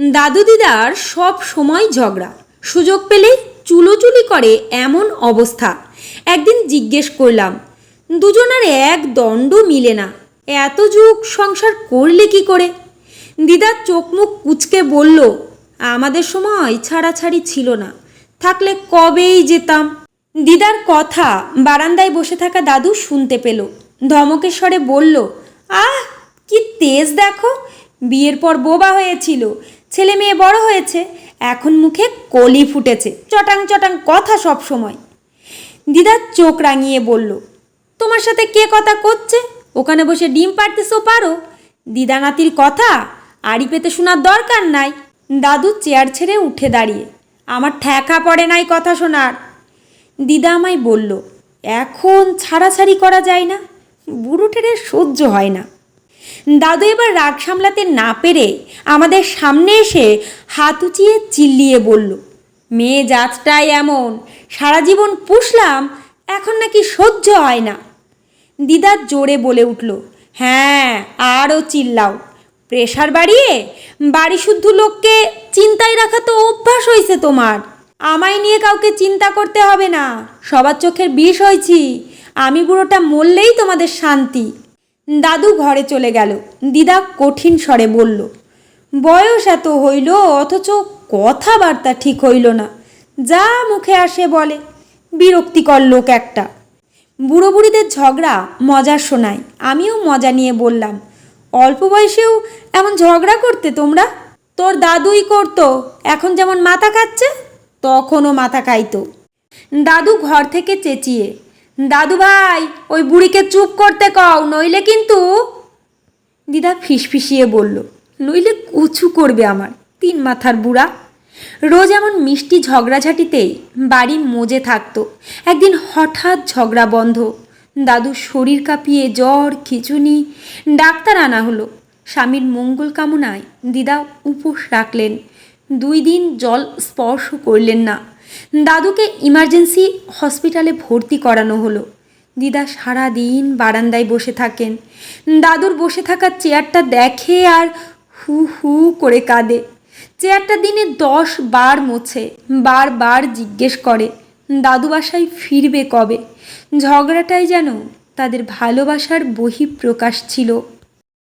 দাদু দিদার সব সময় ঝগড়া। সুযোগ পেলেই চুলোচুলি করে এমন অবস্থা। একদিন জিজ্ঞেস করলাম, দুজনের এক দণ্ড মিলে না। এত যুগ সংসার করলে কি করে? দিদার চোখ মুখ কুচকে বলল, আমাদের সময় ছাড়াছাড়ি ছিল না। থাকলে কবেই যেতাম? দিদার কথা বারান্দায় বসে থাকা দাদু শুনতে পেল। ধমকের স্বরে বলল, আহ, কি তেজ দেখো। বিয়ের পর বোবা হয়েছিল। ছেলে মেয়ে বড় হয়েছে, এখন মুখে কলি ফুটেছে, চটাং চটাং কথা সব সময়। দিদার চোখ রাঙিয়ে বলল, তোমার সাথে কে কথা করছে? ওখানে বসে ডিম পাড়তেছো পারো? দিদা নাতির কথা আড়ি পেতে শোনার দরকার নাই। দাদু চেয়ার ছেড়ে উঠে দাঁড়িয়ে, আমার ঠেকা পড়ে নাই কথা শোনার। দিদা আমায় বলল, এখন ছাড়াছাড়ি করা যায় না, বুড়ো টেরে সহ্য হয় না। দাদু এবার রাগ সামলাতে না পেরে আমাদের সামনে এসে হাত উঁচিয়ে চিল্লিয়ে বলল, মেয়ে জাতটাই এমন, সারা জীবন পুষলাম, এখন নাকি সহ্য হয় না। দিদা জোরে বলে উঠল হ্যাঁ আরও চিল্লাও। প্রেশার বাড়িয়ে বাড়ি শুদ্ধ লোককে চিন্তায় রাখা তো অভ্যাস হয়েছে তোমার। আমায় নিয়ে কাউকে চিন্তা করতে হবে না, সবার চোখের বিষ হয়েছি। আমি বুড়োটা মরলেই তোমাদের শান্তি। দাদু ঘরে চলে গেল। দিদা কঠিন স্বরে বলল, বয়স এত হইল, অথচ কথাবার্তা ঠিক হইল না। যা মুখে আসে বলে, বিরক্তিকর লোক একটা। বুড়ো বুড়িদের ঝগড়া মজার শোনায়। আমিও মজা নিয়ে বললাম, অল্প বয়সেও এমন ঝগড়া করতে তোমরা? তোর দাদুই করতো, এখন যেমন মাথা খাচ্ছে, তখনও মাথা খাইতো। দাদু ঘর থেকে চেঁচিয়ে দাদু ভাই, ওই বুড়িকে চুপ করতে কও, নইলে কিন্তু দিদা ফিসফিসিয়ে বলল নইলে কুচু করবে আমার তিন মাথার বুড়া। রোজ এমন মিষ্টি ঝগড়াঝাটিতেই বাড়ির মজে থাকতো। একদিন হঠাৎ ঝগড়া বন্ধ, দাদুর শরীর কাঁপিয়ে জ্বর, খিচুনি, ডাক্তার আনা হলো। স্বামীর মঙ্গল কামনায় দিদা উপোস রাখলেন, দুই দিন জল স্পর্শ করলেন না। দাদুকে ইমার্জেন্সি হসপিটালে ভর্তি করানো হলো। দিদা সারা দিন বারান্দায় বসে থাকেন। দাদুর বসে থাকার চেয়ারটা দেখে আর হু হু করে কাঁদে। চেয়ারটা দিনে দশ বার মোছে, বারবার জিজ্ঞেস করে, দাদু বাসায় ফিরবে কবে? ঝগড়াটাই যেন তাদের ভালোবাসার বহিঃপ্রকাশ ছিল।